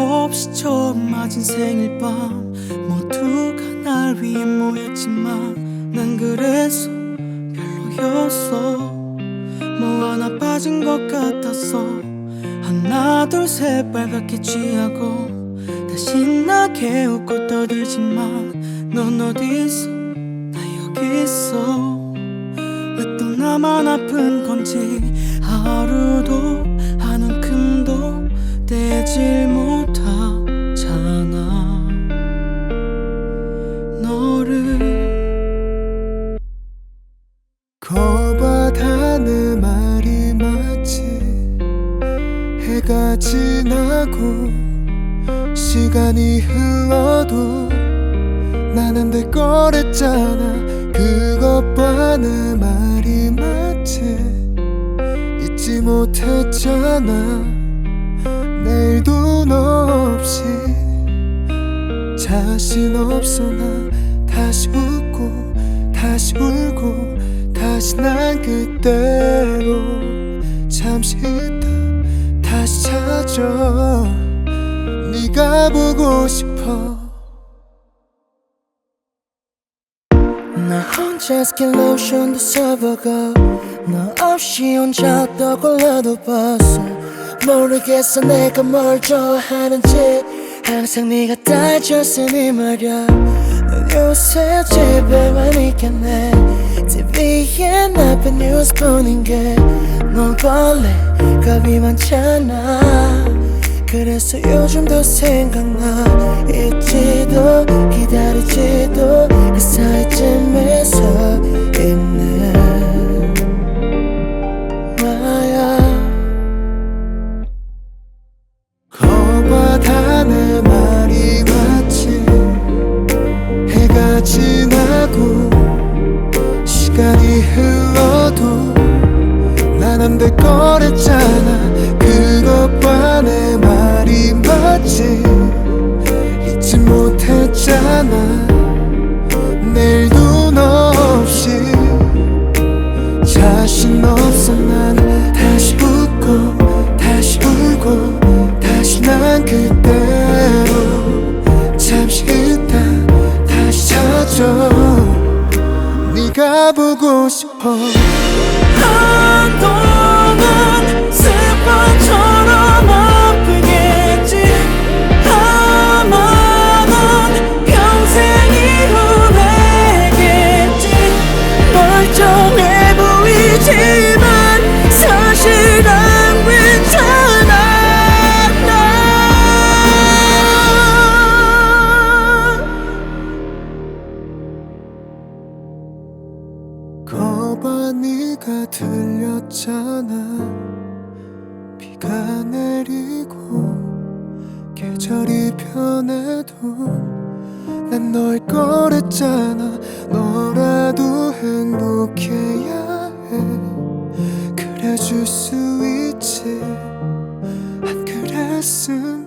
없이 처음 맞은 생일 밤 모두가 날 위해 모였지만 난 그래서 별로였어. 뭐 하나 빠진 것 같았어 하나 둘 셋 빨갛게 취하고 다 신나게 웃고 떠들지만 넌 어딨어 나 여기 있어. 왜 또 나만 아픈 건지 하루도 한 움큼도 떼질 내 말이 맞지 해가 지나고 시간이 흘러도 난안될 거랬잖아. 그것봐 내 말이 맞지 잊지 못했잖아. 내일도 너 없이 자신 없어 나 다시 웃고 다시 난 그대로 잠시 있다. 다시 찾아. 네가 보고 싶어. 나 혼자 스킨 로션도 써보고 너 없이 혼자 떠올라도 봤어. 모르겠어 내가 뭘 좋아하는지. 항상 네가 따졌으니 말야 넌 요새 집에만 있겠네. TV에 나쁜 뉴스 보는 게넌 원래 겁이 많잖아. 그래서 요즘도 생각나 흘러도 난 안 될 거랬잖아. 그것과 내 말이 맞지. 잊지 못했잖아 가 보고 싶어. 한동안 들렸잖아. 비가 내리고 계절이 변해도 난널 거랬잖아. 너라도 행복해야 해. 그래 줄 수 있지. 안 그랬으면